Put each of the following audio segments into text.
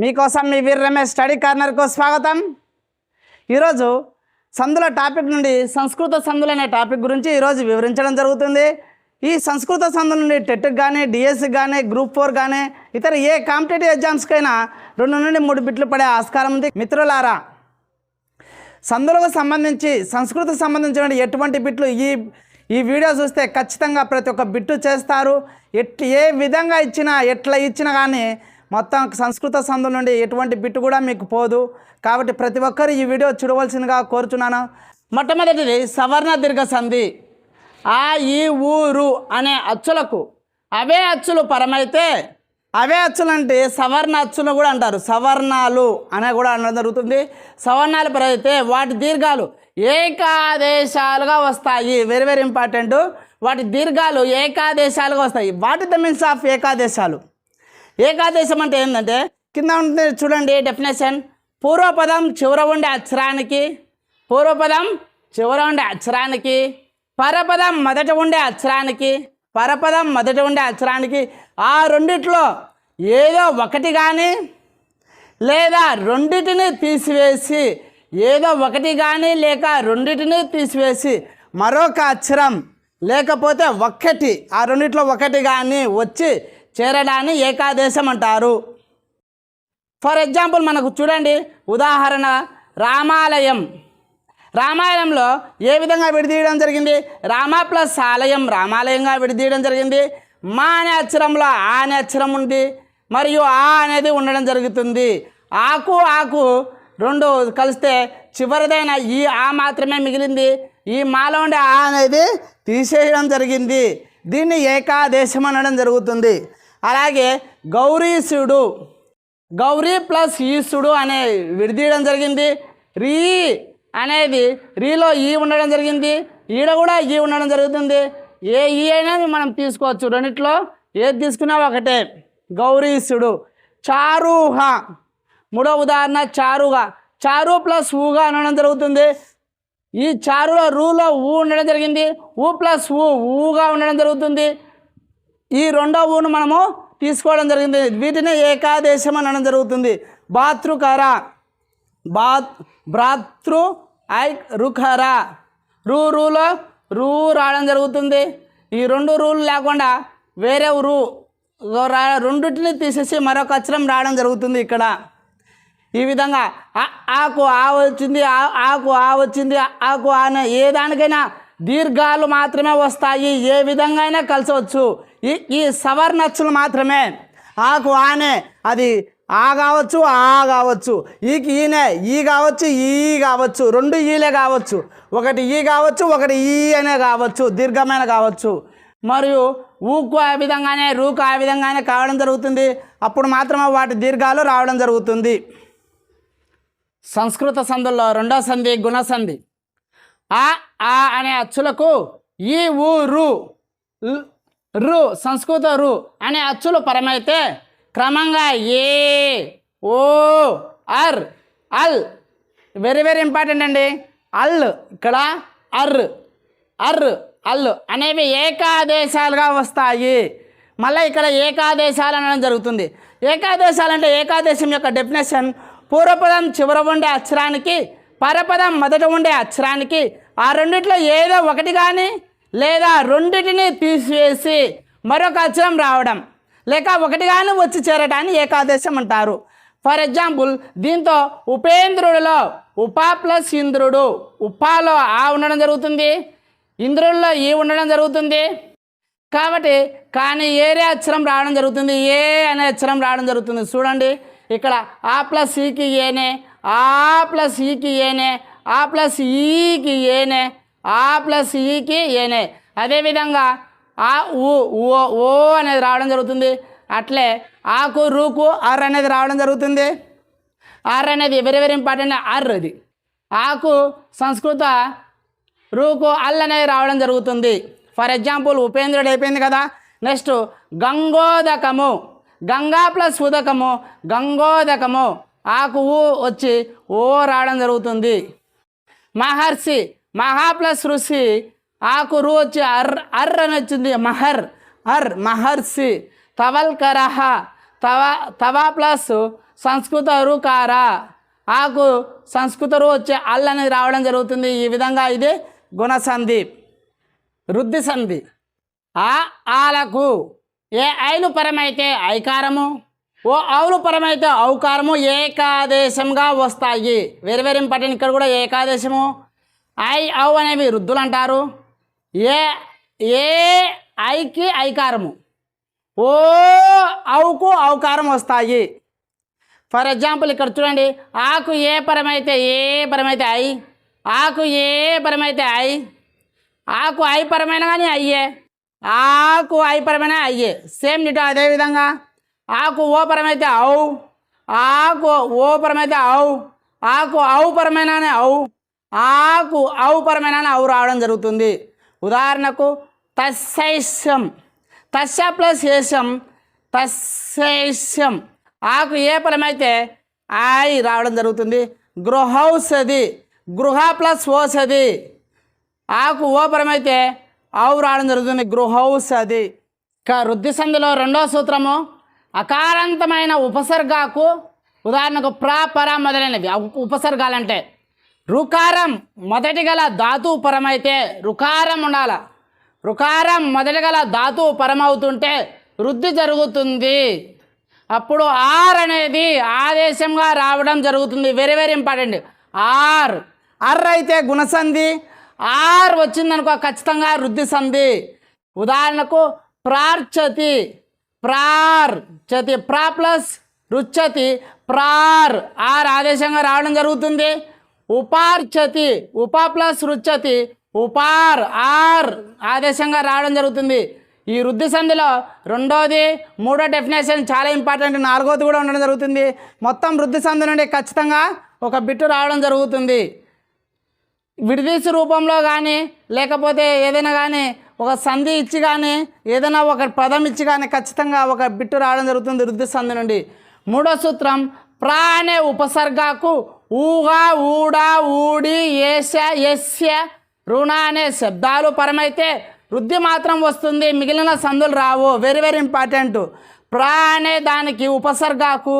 మీకోసం మీ వీర్ రమేష్ స్టడీ కార్నర్కు స్వాగతం. ఈరోజు సందుల టాపిక్ నుండి సంస్కృత సందులు అనే టాపిక్ గురించి ఈరోజు వివరించడం జరుగుతుంది. ఈ సంస్కృత సందుల నుండి టెట్కి కానీ డిఎస్సికి కానీ గ్రూప్ ఫోర్ కానీ ఇతర ఏ కాంపిటేటివ్ ఎగ్జామ్స్కైనా రెండు నుండి మూడు బిట్లు పడే ఆస్కారం ఉంది. మిత్రులారా సందులకు సంబంధించి సంస్కృతికి సంబంధించిన ఎటువంటి బిట్లు ఈ ఈ వీడియో చూస్తే ఖచ్చితంగా ప్రతి ఒక్క బిట్టు చేస్తారు. ఎట్ ఏ విధంగా ఇచ్చినా ఎట్లా ఇచ్చినా కానీ మొత్తం సంస్కృత సందు నుండి ఎటువంటి బిట్టు కూడా మీకు పోదు. కాబట్టి ప్రతి ఒక్కరు ఈ వీడియో చూడవలసిందిగా కోరుచున్నాను. మొట్టమొదటిది సవర్ణ దీర్ఘ సంధి. ఆ ఈ ఊరు అనే అచ్చులకు అవే అచ్చులు పరమైతే అవే అచ్చులు అంటే సవర్ణ అచ్చులు కూడా అంటారు. సవర్ణాలు అనే కూడా అనడం జరుగుతుంది. సవర్ణాలు పరైతే వాటి దీర్ఘాలు ఏకాదేశాలుగా వస్తాయి. వెరీ వెరీ ఇంపార్టెంట్ వాటి దీర్ఘాలు ఏకాదేశాలుగా వస్తాయి. వాట్ ద మీన్స్ ఆఫ్ ఏకాదేశాలు? ఏకాదేశం అంటే ఏంటంటే కింద ఉంటుంది చూడండి డెఫినేషన్ పూర్వపదం చివర ఉండే అక్షరానికి పూర్వపదం చివర ఉండే అక్షరానికి పరపదం మొదట ఉండే అక్షరానికి పరపదం మొదట ఉండే అక్షరానికి ఆ రెండిట్లో ఏదో ఒకటి కానీ లేదా రెండిటిని తీసివేసి ఏదో ఒకటి కానీ లేక రెండిటిని తీసివేసి మరొక అక్షరం లేకపోతే ఒక్కటి ఆ రెండిట్లో ఒకటి కానీ వచ్చి చేరడాన్ని ఏకాదేశం అంటారు. ఫర్ ఎగ్జాంపుల్ మనకు చూడండి ఉదాహరణ రామాలయం. రామాయణంలో ఏ విధంగా విడదీయడం జరిగింది? రామ ప్లస్ ఆలయం రామాలయంగా విడదీయడం జరిగింది. మా అనే అక్షరంలో ఆ అనే అక్షరం ఉంది. మరియు ఆ అనేది ఉండడం జరుగుతుంది. ఆకు ఆకు రెండు కలిస్తే చివరిదైన ఈ ఆ మాత్రమే మిగిలింది. ఈ మాలో ఉండే ఆ అనేది తీసేయడం జరిగింది. దీన్ని ఏకాదేశం అనడం జరుగుతుంది. అలాగే గౌరీసుడు గౌరీ ప్లస్ ఈసుడు అనే విడదీయడం జరిగింది. రీ అనేది రీలో ఈ ఉండడం జరిగింది. ఈడ కూడా ఈ ఉండడం జరుగుతుంది. ఏ ఈ అయినా మనం తీసుకోవచ్చు. రెండిట్లో ఏది తీసుకున్నా ఒకటే. గౌరీసుడు చారుహ. మూడో ఉదాహరణ చారుగా. చారు ప్లస్ ఊగా అనడం జరుగుతుంది. ఈ చారులో రూలో ఊ ఉండడం జరిగింది. ఊ ప్లస్ ఊ ఊగా ఉండడం జరుగుతుంది. ఈ రెండో ఊను మనము తీసుకోవడం జరిగింది. వీటిని ఏకాదేశం అనడం జరుగుతుంది. బాతృకర బా భ్రాతృ ఐ రుఖర. రూ రూలో రూ రావడం జరుగుతుంది. ఈ రెండు రూలు లేకుండా వేరే రూ రా రెండింటిని తీసేసి మరొక అక్షరం రావడం జరుగుతుంది ఇక్కడ. ఈ విధంగా ఆకు ఆ వచ్చింది ఆ- ఆకు ఆ వచ్చింది ఆకు ఆ ఏ దానికైనా దీర్ఘాలు మాత్రమే వస్తాయి. ఏ విధంగా అయినా కలిసవచ్చు ఈ ఈ సవర్ణచ్చులు మాత్రమే. ఆకు ఆనే అది ఆ కావచ్చు ఆ కావచ్చు. ఈకి ఈనే ఈ కావచ్చు ఈ కావచ్చు. రెండు ఈలే కావచ్చు. ఒకటి ఈ కావచ్చు ఒకటి ఈ అనే కావచ్చు. దీర్ఘమైన కావచ్చు. మరియు ఊకు ఆ విధంగానే రూకు ఆ విధంగానే కావడం జరుగుతుంది. అప్పుడు మాత్రమే వాటి దీర్ఘాలు రావడం జరుగుతుంది. సంస్కృత సందుల్లో రెండో సంధి గుణసంధి ఆ ఆ అనే అచ్చులకు ఈ ఊ రు రు సంస్కృత రు అనే అచ్చులు పరమైతే క్రమంగా ఏ ఓ అర్ అల్. వెరీ వెరీ ఇంపార్టెంట్ అండి. అల్ ఇక్కడ అర్ అర్ అల్ అనేవి ఏకాదేశాలుగా వస్తాయి. మళ్ళీ ఇక్కడ ఏకాదేశాలు అనడం జరుగుతుంది. ఏకాదేశాలు అంటే ఏకాదేశం యొక్క డెఫినేషన్ పూర్వపదం చివర ఉండే అక్షరానికి పరపదం మొదట ఉండే అక్షరానికి ఆ రెండిట్లో ఏదో ఒకటి కానీ లేదా రెండిటిని తీసివేసి మరొక అక్షరం రావడం. లేక ఒకటి కానీ వచ్చి చేరటాన్ని ఏకాదేశం అంటారు. ఫర్ ఎగ్జాంపుల్ దీంతో ఉపేంద్రుడిలో ఉపా ప్లస్ ఇంద్రుడు ఉపాలో ఆ ఉండడం జరుగుతుంది. ఇంద్రుల్లో ఈ ఉండడం జరుగుతుంది. కాబట్టి కానీ ఏరే అక్షరం రావడం జరుగుతుంది. ఏ అనే అక్షరం రావడం జరుగుతుంది. చూడండి ఇక్కడ ఆ ప్లస్ ఈకి ఏనే ఆ ప్లస్ ఈకి ఏనే ఆ ప్లస్ ఈకి ఏనే ఆ ప్లస్ ఈకి ఏనే. అదేవిధంగా ఆ ఊ ఓ ఓ అనేది రావడం జరుగుతుంది. అట్లే ఆకు రూకు అర్ అనేది రావడం జరుగుతుంది. ఆర్ అనేది వెరీ వెరీ ఇంపార్టెంట్? అర్ అది. ఆకు సంస్కృత రూకు అల్ అనేది రావడం జరుగుతుంది. ఫర్ ఎగ్జాంపుల్ ఉపేంద్రుడు అయిపోయింది కదా. నెక్స్ట్ గంగోదకము. గంగా ప్లస్ ఉదకము. గంగోదకము. ఆకు ఊ వచ్చి ఓ రావడం జరుగుతుంది. మహర్షి మహా ప్లస్ ఋషి ఆకు రు వచ్చి అర్ అర్ అని వచ్చింది. మహర్ అర్ మహర్షి తవల్కరహ తవా తవా ప్లస్ సంస్కృత రుకార. ఆకు సంస్కృత రు వచ్చే అల్ అనేది రావడం జరుగుతుంది. ఈ విధంగా ఇది గుణసంధి వృద్ధి సంధి. ఆ ఆలకు ఏ ఐలు పరమైతే ఐకారము? ఓ అవులు పరమైతే ఔకారము ఏకాదేశంగా వస్తాయి. వెరీ వెరీ ఇంపార్టెంట్ ఇక్కడ కూడా ఏకాదేశము? ఐ ఔ అనేవి వృద్ధులు అంటారు. ఏ ఏ ఐకి ఐకారము. ఓ ఔకు ఔకారం వస్తాయి. ఫర్ ఎగ్జాంపుల్ ఇక్కడ చూడండి. ఆకు ఏ పరమైతే ఏ పరమైతే ఐ? ఆకు ఏ పరమైతే ఐ? ఆకు ఐ పరమైన కానీ అయ్యే ఆకు ఐ పరమైన అయ్యే సేమ్ నిట అదేవిధంగా ఆకు ఓ పరమైతే ఆకు ఓ పరమైతే ఆకు ఔ పరమైన ఆకు ఔ పరమైన రావడం జరుగుతుంది. ఉదాహరణకు తస్సైస్యం తస్స ప్లస్ ఏషం తస్సైస్యం. ఆకు ఏ పరమైతే ఆయి రావడం జరుగుతుంది. గృహౌషధి గృహ ప్లస్ ఓషధి. ఆకు ఓపరమైతే ఆవు రావడం జరుగుతుంది గృహౌషధి. ఇక వృద్ధి సంధిలో రెండో సూత్రము అకారాంతమైన ఉపసర్గాకు ఉదాహరణకు ప్రా పర మొదలైనవి ఉపసర్గాలంటే రుకారం మొదటి గల ధాతు పరమైతే రుకారం ఉండాల. రుకారం మొదటి గల ధాతు పరమవుతుంటే వృద్ధి జరుగుతుంది. అప్పుడు ఆర్ అనేది ఆదేశంగా రావడం జరుగుతుంది. Very very important. ఆర్. అర్ అయితే గుణసంధి. ఆర్ వచ్చిందనుకో ఖచ్చితంగా వృద్ధి సంధి. ఉదాహరణకు ప్రార్చతి. ప్రార్ చతి ప్రా ప్లస్ రుచ్చతి ప్రార్. ఆర్ ఆదేశంగా రావడం జరుగుతుంది. ఉపార్చతి ఉపా ప్లస్ రుచ్చతి ఉపార్ ఆర్ ఆదేశంగా రావడం జరుగుతుంది. ఈ వృద్ధి సంధిలో రెండోది మూడో డెఫినేషన్ చాలా ఇంపార్టెంట్. నాలుగోది కూడా ఉండడం జరుగుతుంది. మొత్తం వృద్ధి సంధి నుండి ఖచ్చితంగా ఒక బిట్టు రావడం జరుగుతుంది. విడిదీసు రూపంలో కానీ లేకపోతే ఏదైనా కానీ ఒక సంధి ఇచ్చి కానీ ఏదైనా ఒక పదం ఇచ్చి కానీ ఖచ్చితంగా ఒక బిట్టు రావడం జరుగుతుంది వృద్ధి సంధి నుండి. మూడో సూత్రం ప్రా అనే ఉపసర్గకు ఊగా ఊడా ఊడి ఏస ఎస్య రుణ అనే శబ్దాలు పరమైతే వృద్ధి మాత్రం వస్తుంది మిగిలిన సందులు రావు. వెరీ వెరీ ఇంపార్టెంట్ ప్రా అనే దానికి ఉపసర్గకు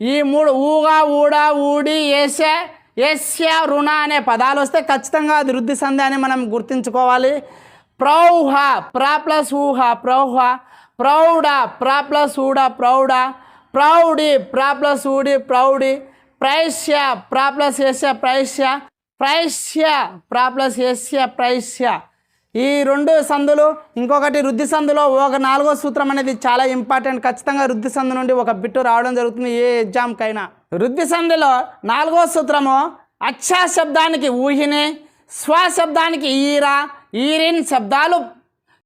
ఈ మూడు ఊగా ఊడా ఊడి ఏష ఎస్య రుణ అనే పదాలు వస్తే ఖచ్చితంగా అది వృద్ధి సంధి అని మనం గుర్తుంచుకోవాలి. ప్రౌహ ప్రా ప్లస్ ఊహ ప్రౌహ ప్రౌఢ ప్రా ప్లస్ ఊడ ప్రౌఢ ప్రౌఢి ప్రా ప్లస్ ఊడి ప్రౌఢి ప్రైశ్య ప్రా ప్లస్ ఎస్య ప్రైశ్య ప్రైశ్య ప్రా ప్లస్ ఎస్య ప్రైశ్య. ఈ రెండు సందులు ఇంకొకటి రుద్ధి సందులో ఒక నాలుగో సూత్రం అనేది చాలా ఇంపార్టెంట్. ఖచ్చితంగా వృద్ధి సందు నుండి ఒక బిట్టు రావడం జరుగుతుంది ఏ ఎగ్జామ్కైనా. రుద్ధి సంధిలో నాలుగో సూత్రము అక్షా శబ్దానికి ఊహిని స్వ శబ్దానికి ఈరిన్ శబ్దాలు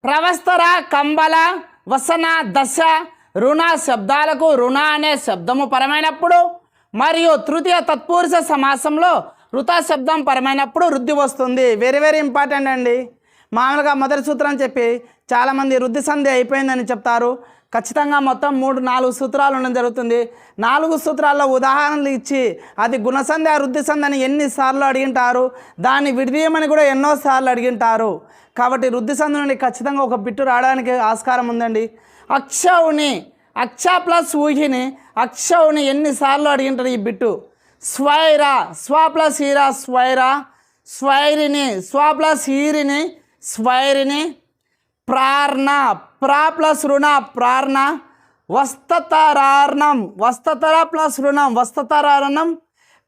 ప్రవస్తర కంబల వసన దశ రుణ శబ్దాలకు రుణ అనే శబ్దము పరమైనప్పుడు మరియు తృతీయ తత్పురుష సమాసంలో రుత శబ్దం పరమైనప్పుడు వృద్ధి వస్తుంది. వెరీ వెరీ ఇంపార్టెంట్ అండి. మామూలుగా మొదటి సూత్రం చెప్పి చాలామంది వృద్ధి సంధి అయిపోయిందని చెప్తారు. ఖచ్చితంగా మొత్తం మూడు నాలుగు సూత్రాలు ఉండడం జరుగుతుంది. నాలుగు సూత్రాల్లో ఉదాహరణలు ఇచ్చి అది గుణసంధి ఆ అని ఎన్నిసార్లు అడిగింటారు? దాన్ని విడదీయమని కూడా ఎన్నోసార్లు అడిగింటారు. కాబట్టి వృద్ధి సంధి నుండి ఖచ్చితంగా ఒక బిట్టు రావడానికి ఆస్కారం ఉందండి. అక్షౌని అక్ష ప్లస్ ఊహిని అక్షౌని ఎన్నిసార్లు అడిగింటారు ఈ బిట్టు? స్వైరా స్వ ప్లస్ హీరా స్వైరా. స్వైరిని స్వ ప్లస్ హీరిని స్వైరిని. ప్రార్ణ ప్రా ప్లస్ రుణ ప్రార్ణ వస్తతరార్ణం. వస్తతర ప్లస్ రుణం. వస్తతరార్ణం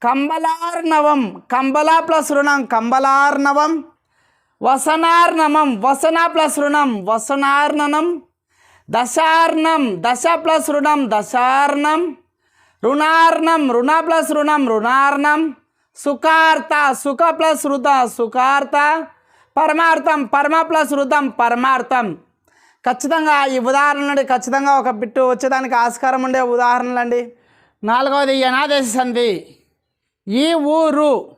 కంబలార్ణవం. కంబల ప్లస్ రుణం కంబలార్ణవం. వసనార్ణమం. వసన ప్లస్ రుణం. వసనార్ణనం. దశార్ణం. దశ ప్లస్ రుణం. దశార్ణం. రుణార్ణం. రుణ ప్లస్ రుణం. రుణార్ణం. సుఖార్త. సుఖ ప్లస్ రుత సుఖార్త. పరమార్థం. పరమ ప్లస్ రుతం పరమార్థం. ఖచ్చితంగా ఈ ఉదాహరణ నుండి ఖచ్చితంగా ఒక బిట్టు వచ్చేదానికి ఆస్కారం ఉండే ఉదాహరణలు అండి నాలుగవది యనాదేశ సంధి. ఈ ఊరు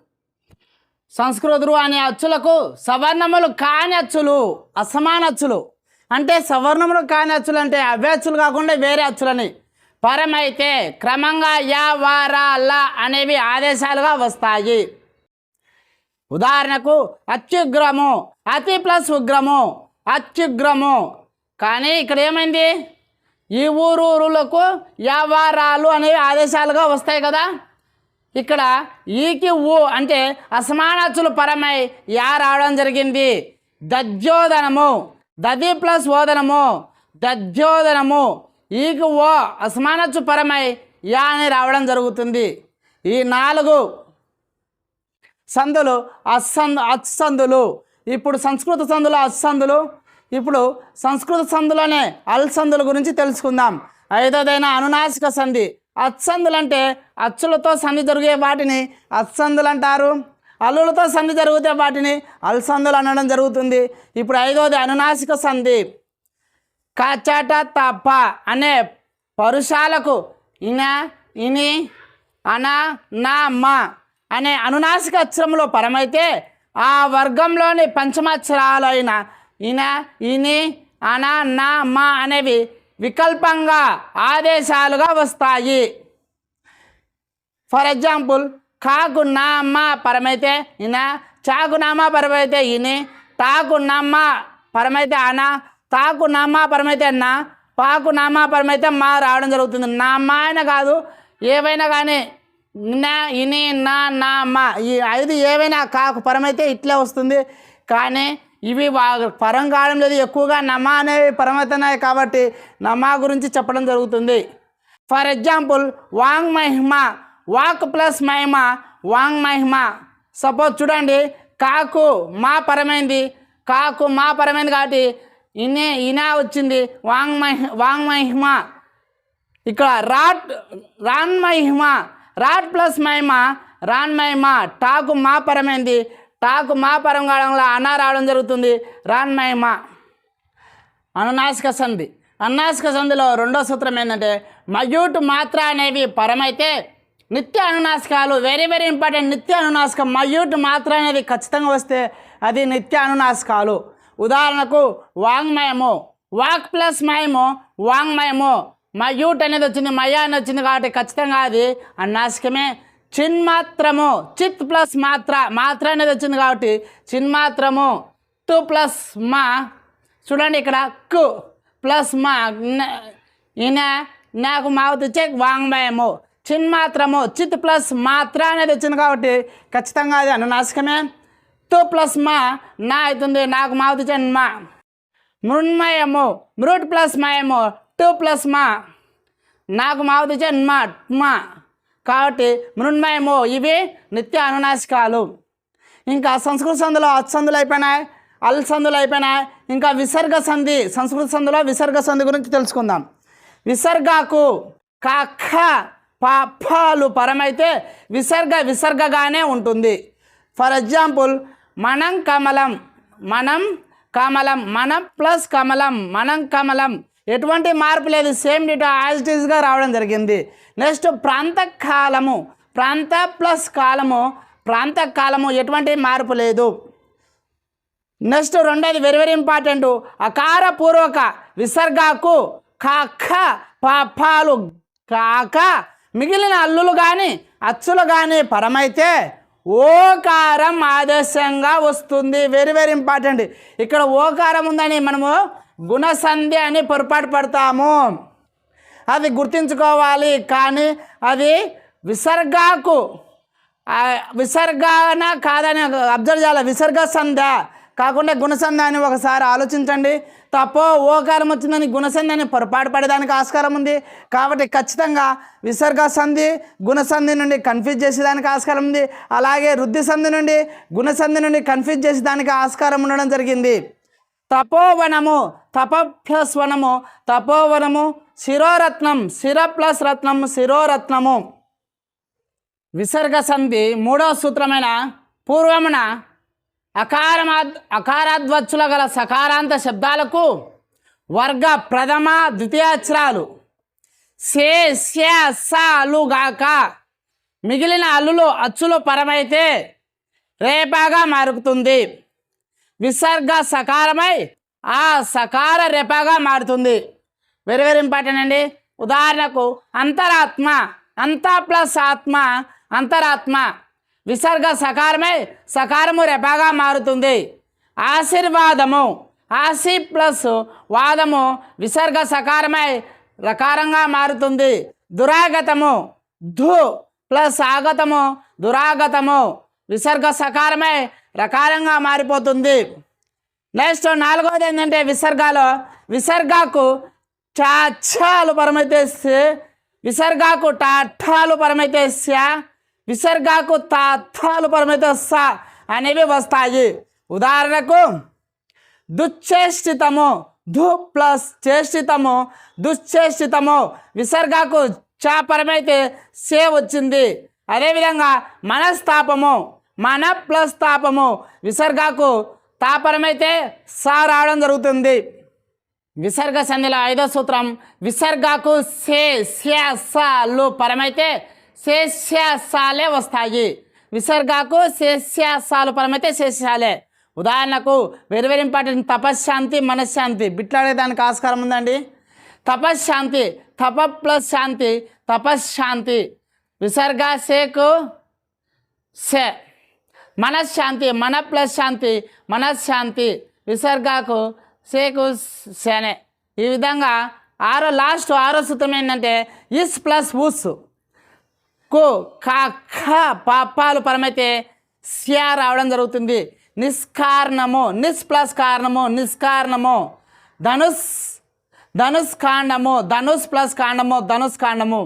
సంస్కృతులు అనే అచ్చులకు సవర్ణములు కాని అచ్చులు అసమాన అచ్చులు. అంటే సవర్ణములు కాని అచ్చులు అంటే అవే అచ్చులు కాకుండా వేరే అచ్చులని. పరమైతే క్రమంగా యా వారా లా అనేవి ఆదేశాలుగా వస్తాయి. ఉదాహరణకు అత్యుగ్రము అతి ప్లస్ ఉగ్రము అత్యుగ్రము. కానీ ఇక్కడ ఏమైంది? ఈ ఊరు ఊరులకు వ్యాపారాలు అనేవి ఆదేశాలుగా వస్తాయి కదా? ఇక్కడ ఈకి ఊ అంటే అసమానచ్చులు పరమై యా రావడం జరిగింది. దద్యోధనము. దది ప్లస్ ఓదనము. దద్యోధనము. ఈకి ఓ అసమానచ్చు పరమై యా అని రావడం జరుగుతుంది. ఈ నాలుగు సందులు అస్సందు అత్సందులు. ఇప్పుడు సంస్కృత సందులు అస్సందులు ఇప్పుడు సంస్కృత సందులోనే అల్సందుల గురించి తెలుసుకుందాం. ఐదోదైన అనునాసిక సంధి. అత్సందులు అంటే అచ్చులతో సంధి జరిగే వాటిని అత్సందులు అంటారు అల్లులతో సంధి జరిగితే వాటిని అల్సందులు అనడం జరుగుతుంది. ఇప్పుడు ఐదోది అనునాసిక సంధి. కచట తప్ప అనే పరుషాలకు ఇన ఇని అన నా మా అనే అనునాసిక అక్షరంలో పరమైతే ఆ వర్గంలోని పంచమాక్షరాలైన ఇన ఇని అన నా మా అనేవి వికల్పంగా ఆదేశాలుగా వస్తాయి. ఫర్ ఎగ్జాంపుల్ కాకు నామా పరమైతే ఇన చాకు నామ పరమైతే ఇని తాకు నమ్మ పరమైతే అన తాకు నామా పరమైతే నా పాకు నామ పరమైతే మా రావడం జరుగుతుంది. నామా అయినా కాదు ఏవైనా కానీ నా ఇని నా నా మా ఈ ఐదు ఏవైనా కాకు పరమైతే ఇట్లే వస్తుంది. కానీ ఇవి వా- పరం లేదు ఎక్కువగా నమా అనేవి పరమవుతున్నాయి కాబట్టి నమా గురించి చెప్పడం జరుగుతుంది. ఫర్ ఎగ్జాంపుల్ వాంగ్ మహిమ వాక్ ప్లస్ మహిమ వాంగ్ మహిమ. సపోజ్ చూడండి కాకు మా పరమైంది కాకు మా పరమైంది కాబట్టి ఇనే ఇనా వచ్చింది వాంగ్ మహి వాంగ్ మహిమ. ఇక్కడ రాట్ రాన్ మహిమ రాట్ ప్లస్ మహిమ రాన్ మహిమ టాకు మా పరమైంది తాకు మా పరం కావడంలో అనా రావడం జరుగుతుంది. రాన్ అనునాశక అనునాసిక సంధి. అనునాసిక సంధిలో రెండో సూత్రం ఏంటంటే మయూట్ మాత్ర అనేవి పరమైతే నిత్య అనునాసికాలు వెరీ వెరీ ఇంపార్టెంట్ నిత్య అనునాసికం మయూట్ మాత్ర అనేది ఖచ్చితంగా వస్తే అది నిత్య అనునాసికాలు ఉదాహరణకు వాంగ్మయము. Walk plus మయము వాంగ్మయము. మయూట్ అనేది వచ్చింది మయ అని వచ్చింది కాబట్టి ఖచ్చితంగా అది అన్నాసికమే చిన్మాత్రము చిత్ ప్లస్ మాత్ర మాత్ర అనేది వచ్చింది కాబట్టి చిన్మాత్రము టూ ప్లస్ మా. చూడండి ఇక్కడ కు ప్లస్ మా ఈయన నాకు మావతి తెచ్చే వాంగ్మయము. చిన్మాత్రము చిత్ ప్లస్ మాత్ర అనేది వచ్చింది కాబట్టి ఖచ్చితంగా అది అనునాశకమే తు ప్లస్ మా నా అవుతుంది నాకు మావతి చెన్ మా. మృణ్మయము మృట్ ప్లస్ మయము టూ ప్లస్ మా. నాకు మావతి చెన్ మా మా. కాబట్టి మృణ్మయము ఇవి నిత్య అనునాసికాలు ఇంకా సంస్కృత సంధిలో అత్సందులు అయిపోయినాయి అల్సందులు అయిపోయినాయి ఇంకా విసర్గ సంధి సంస్కృత సంధిలో విసర్గ సంధి గురించి తెలుసుకుందాం. విసర్గకు కఖ పాలు పరమైతే విసర్గ విసర్గగానే ఉంటుంది. ఫర్ ఎగ్జాంపుల్ మనం కమలం మనం కమలం మనం ప్లస్ కమలం మనం కమలం ఎటువంటి మార్పు లేదు. సేమ్ డేటా యాజ్ ఇట్ ఈస్గా రావడం జరిగింది. నెక్స్ట్ ప్రాంత కాలము. ప్రాంత ప్లస్ కాలము. ప్రాంత కాలము ఎటువంటి మార్పు లేదు. నెక్స్ట్ రెండోది వెరీ వెరీ ఇంపార్టెంట్ అకార పూర్వక విసర్గాకు కాక పాపాలు కాక మిగిలిన అల్లులు కానీ అచ్చులు కానీ పరమైతే ఓకారం ఆదేశంగా వస్తుంది. వెరీ వెరీ ఇంపార్టెంట్ ఇక్కడ ఓకారం ఉందని మనము గుణసంధి అని పొరపాటు పడతాము. అది గుర్తించుకోవాలి కానీ అది విసర్గాకు విసర్గాన కాదని అబ్జర్వ్ చేయాలి. విసర్గ సంధ కాకుండా గుణసంధ అని ఒకసారి ఆలోచించండి. తప్పో ఓకారం వచ్చిందని గుణసంధి అని పొరపాటు పడేదానికి ఆస్కారం ఉంది. కాబట్టి ఖచ్చితంగా విసర్గ సంధి గుణసంధి నుండి కన్ఫ్యూజ్ చేసేదానికి ఆస్కారం ఉంది. అలాగే వృద్ధి సంధి నుండి గుణసంధి నుండి కన్ఫ్యూజ్ చేసేదానికి ఆస్కారం ఉండడం జరిగింది. తపోవనము తప ప్లస్ వనము తపోవనము శిరోరత్నం శిర ప్లస్ రత్నం శిరోరత్నము. విసర్గ సంధి మూడో సూత్రమైన పూర్వమున అకారమా అకారాద్వచ్చుల గల సకారాంత శబ్దాలకు వర్గ ప్రథమ ద్వితీయాక్షరాలు. సే స్య మిగిలిన అల్లులు అచ్చులు పరమైతే రేపాగా మారుతుంది. విసర్గ సకారమై ఆ సకార రెపగా మారుతుంది. వెరీ వెరీ ఇంపార్టెంట్ అండి. ఉదాహరణకు అంతరాత్మ అంత ప్లస్ ఆత్మ అంతరాత్మ. విసర్గ సకారమై సకారము రెపగా మారుతుంది. ఆశీర్వాదము ఆసి ప్లస్ వాదము విసర్గ సకారమై రకారంగా మారుతుంది. దురాగతము ధు ప్లస్ ఆగతము దురాగతము. విసర్గ సకారమై రకాలంగా మారిపోతుంది. నెక్స్ట్ నాలుగవది ఏంటంటే విసర్గాలో విసర్గాకు చాచాలు పరమైతే విసర్గాకు టాఠాలు పరమైతే విసర్గాకు తాథాలు పరమైతే సా అనేవి వస్తాయి. ఉదాహరణకు దుశ్చేష్టితము ధు ప్లస్ చేష్టితము దుశ్చేష్టితము విసర్గాకు చా పరమైతే సే వచ్చింది. అదేవిధంగా మనస్తాపము మన ప్లస్ తాపము విసర్గాకు తాపరమైతే సా రావడం జరుగుతుంది. విసర్గ సంధిలో ఐదో సూత్రం విసర్గాకు సే స్యా పరమైతే శేష్యాసాలే వస్తాయి. విసర్గాకు శేష్యాసాలు పరమైతే శేష్యాలే ఉదాహరణకు వెరీ వెరీ ఇంపార్టెంట్ తపశ్శాంతి మనశ్శాంతి. బిట్లాడేదానికి ఆస్కారం ఉందండి. తపశ్శాంతి తప ప్లస్ శాంతి తపశ్శాంతి. విసర్గ సేకు సే మనశ్శాంతి మన ప్లస్ శాంతి మనశ్శాంతి. విసర్గాకు సేకు సేనే ఈ విధంగా ఆరో లాస్ట్ ఆరో సూత్రం ఏంటంటే ఇస్ ప్లస్ ఉస్. కు కా ఖ పాపాలు పరమైతే స్యా రావడం జరుగుతుంది. నిష్కారణము నిస్ ప్లస్ కారణము నిష్కారణము. ధనుస్ ధనుష్ కాండము ధనుస్ ప్లస్ కాండము ధనుష్ కాండము.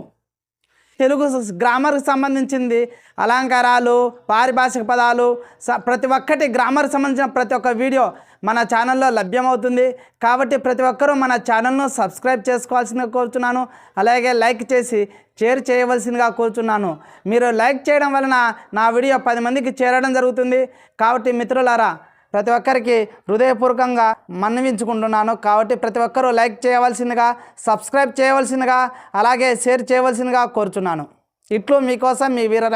తెలుగు గ్రామర్కి సంబంధించింది అలంకారాలు పారిభాషిక పదాలు స- ప్రతి ఒక్కటి గ్రామర్కి సంబంధించిన ప్రతి ఒక్క వీడియో మన ఛానల్లో లభ్యమవుతుంది. కాబట్టి ప్రతి ఒక్కరూ మన ఛానల్ను సబ్స్క్రైబ్ చేసుకోవాల్సిందిగా కోరుతున్నాను అలాగే లైక్ చేసి షేర్ చేయవలసిందిగా కోరుతున్నాను మీరు లైక్ చేయడం వలన నా వీడియో పది మందికి చేరడం జరుగుతుంది. కాబట్టి మిత్రులారా ప్రతి ఒక్కరికి హృదయపూర్వకంగా మన్నవించుకుంటున్నాను కాబట్టి ప్రతి ఒక్కరూ లైక్ చేయవలసిందిగా సబ్స్క్రైబ్ చేయవలసిందిగా అలాగే షేర్ చేయవలసిందిగా కోరుచున్నాను. ఇట్లు మీకోసం మీ వీర